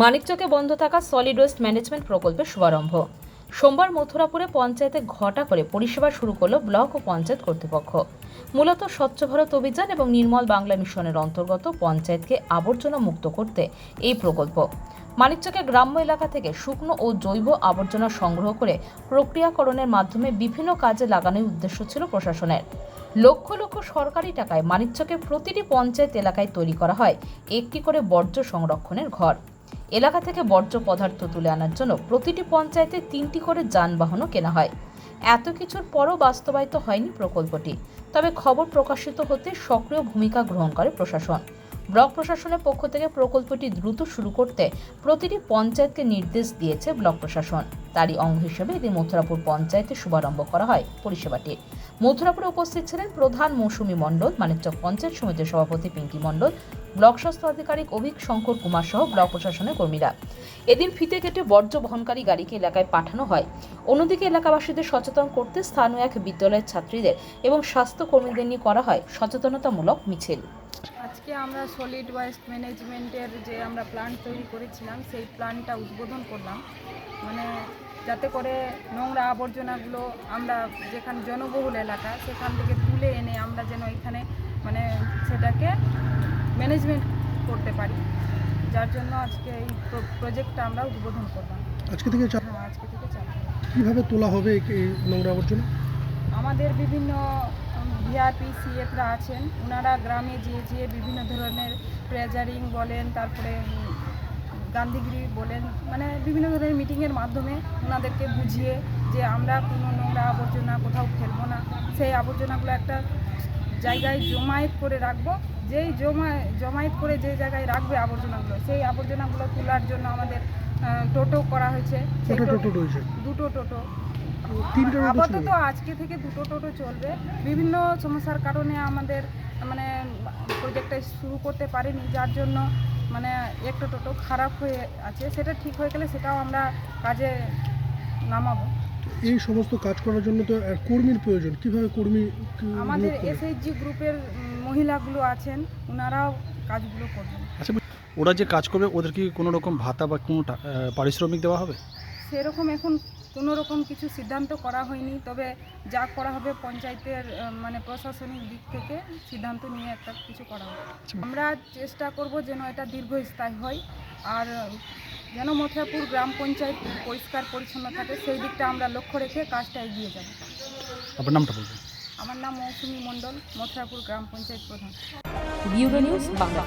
মানিকচকে বন্ধ থাকা solid waste management প্রকল্পের শুভারম্ভ। সোমবার মথুরাপুরে পঞ্চায়েতে ঘটা করে পরিষেবা শুরু করল ব্লক ও পঞ্চায়েত কর্তৃপক্ষ। মূলত স্বচ্ছ ভারত অভিযান এবং নির্মল বাংলা মিশনের অন্তর্গত পঞ্চায়েতকে আবর্জনা মুক্ত করতে এই প্রকল্প। মানিকচকের গ্রাম্য এলাকা থেকে শুকনো ও জৈব আবর্জনা সংগ্রহ করে প্রক্রিয়াকরণের মাধ্যমে বিভিন্ন কাজে লাগানোর উদ্দেশ্য ছিল প্রশাসনের। লক্ষ লক্ষ সরকারি টাকায় মানিকচকের প্রতিটি পঞ্চায়েত এলাকায় তৈরি করা হয় একটি করে বর্জ্য সংরক্ষণের ঘর। এলাকা থেকে বর্জ্য পদার্থ তুলে আনার জন্য প্রতিটি পঞ্চায়েতে তিনটি করে যানবাহনও কেনা হয়। এত কিছুর পরও বাস্তবায়িত হয়নি প্রকল্পটি। তবে খবর প্রকাশিত হতে সক্রিয় ভূমিকা গ্রহণ করে প্রশাসন। ব্লক প্রশাসনের পক্ষ থেকে প্রকল্পটি দ্রুত শুরু করতে প্রতিটি পঞ্চায়েতকে নির্দেশ দিয়েছে ব্লক প্রশাসন। তারই অঙ্গ হিসেবে এদিন মথুরাপুর পঞ্চায়েতে শুভারম্ভ করা হয় পরিষেবাটির মথুরাপুরে উপস্থিত ছিলেন প্রধান মৌসুমী মণ্ডল মানিকচক পঞ্চায়েত সমিতির সভাপতি পিঙ্কি মণ্ডল ব্লক স্বাস্থ্য আধিকারিক অভিক শঙ্কর কুমার সহ ব্লক প্রশাসনের কর্মীরা। এদিন ফিতে কেটে বর্জ্য বহনকারী গাড়িকে এলাকায় পাঠানো হয়। অন্যদিকে এলাকাবাসীদের সচেতন করতে স্থানীয় এক বিদ্যালয়ের ছাত্রীদের এবং স্বাস্থ্য কর্মীদের নিয়ে করা হয় সচেতনতামূলক মিছিল। আজকে আমরা সলিড ওয়েস্ট ম্যানেজমেন্টের যে আমরা প্ল্যান তৈরি করেছিলাম, সেই প্ল্যানটা উদ্বোধন করলাম। মানে যাতে করে নোংরা আবর্জনাগুলো আমরা যেখানে জনবহুল এলাকা সেখান থেকে তুলে এনে আমরা যেন এখানে মানে সেটাকে ম্যানেজমেন্ট করতে পারি। যার জন্য আজকে এই প্রজেক্টটা আমরা উদ্বোধন করলাম। আজকে থেকে হ্যাঁ আজকে থেকে চালু। কীভাবে তোলা হবে এই- নোংরা আবর্জনা? আমাদের বিভিন্ন ভিআরপি সিএফরা আছেন। ওনারা গ্রামে যেয়ে যেয়ে বিভিন্ন ধরনের প্রেজারিং বলেন তারপরে গান্ধীগিরি বলেন মানে বিভিন্ন ধরনের মিটিংয়ের মাধ্যমে ওনাদেরকে বুঝিয়ে যে আমরা কোনো নোংরা আবর্জনা কোথাও ফেলব না। সেই আবর্জনাগুলো একটা জায়গায় জমায়েত করে রাখব। যেই জমা জমায়েত করে যে জায়গায় রাখবে আবর্জনাগুলো সেই আবর্জনাগুলো তোলার জন্য আমাদের টোটো করা হয়েছে। দুটো টোটো। আপাতত আজকে থেকে দুটো টোটো চলবে। বিভিন্ন সমস্যার কারণে আমাদের মানে প্রজেক্টটা শুরু করতে পারিনি যার জন্য মানে একটু টোটো খারাপ হয়ে আছে সেটা ঠিক হয়ে গেলে সেটাও আমরা কাজে নামাবো। এই সমস্ত কাজ করার জন্য তো কর্মীর প্রয়োজন। কীভাবে কর্মী আমাদের? এসএইচজি গ্রুপের মহিলাগুলো আছেন ওনারাও কাজগুলো করবেন। আচ্ছা ওরা যে কাজ করবে ওদের কি কোনো রকম ভাতা বা কোনো পারিশ্রমিক দেওয়া হবে? সেরকম এখন কোনো রকম কিছু সিদ্ধান্ত করা হয়নি। তবে যা করা হবে পঞ্চায়েতের মানে প্রশাসনিক দিক থেকে সিদ্ধান্ত নিয়ে একটা কিছু করা হবে। আমরা চেষ্টা করব যেন এটা দীর্ঘস্থায়ী হয়। আর যেন মথুরাপুর গ্রাম পঞ্চায়েত পরিষ্কার পরিচ্ছন্ন থাকে সেই দিকটা আমরা লক্ষ্য রেখে কাজটা এগিয়ে যাব। আপনার নামটা বলবেন আমার নাম মৌসুমী মণ্ডল মথুরাপুর গ্রাম পঞ্চায়েত প্রধান। Bureau news Bangla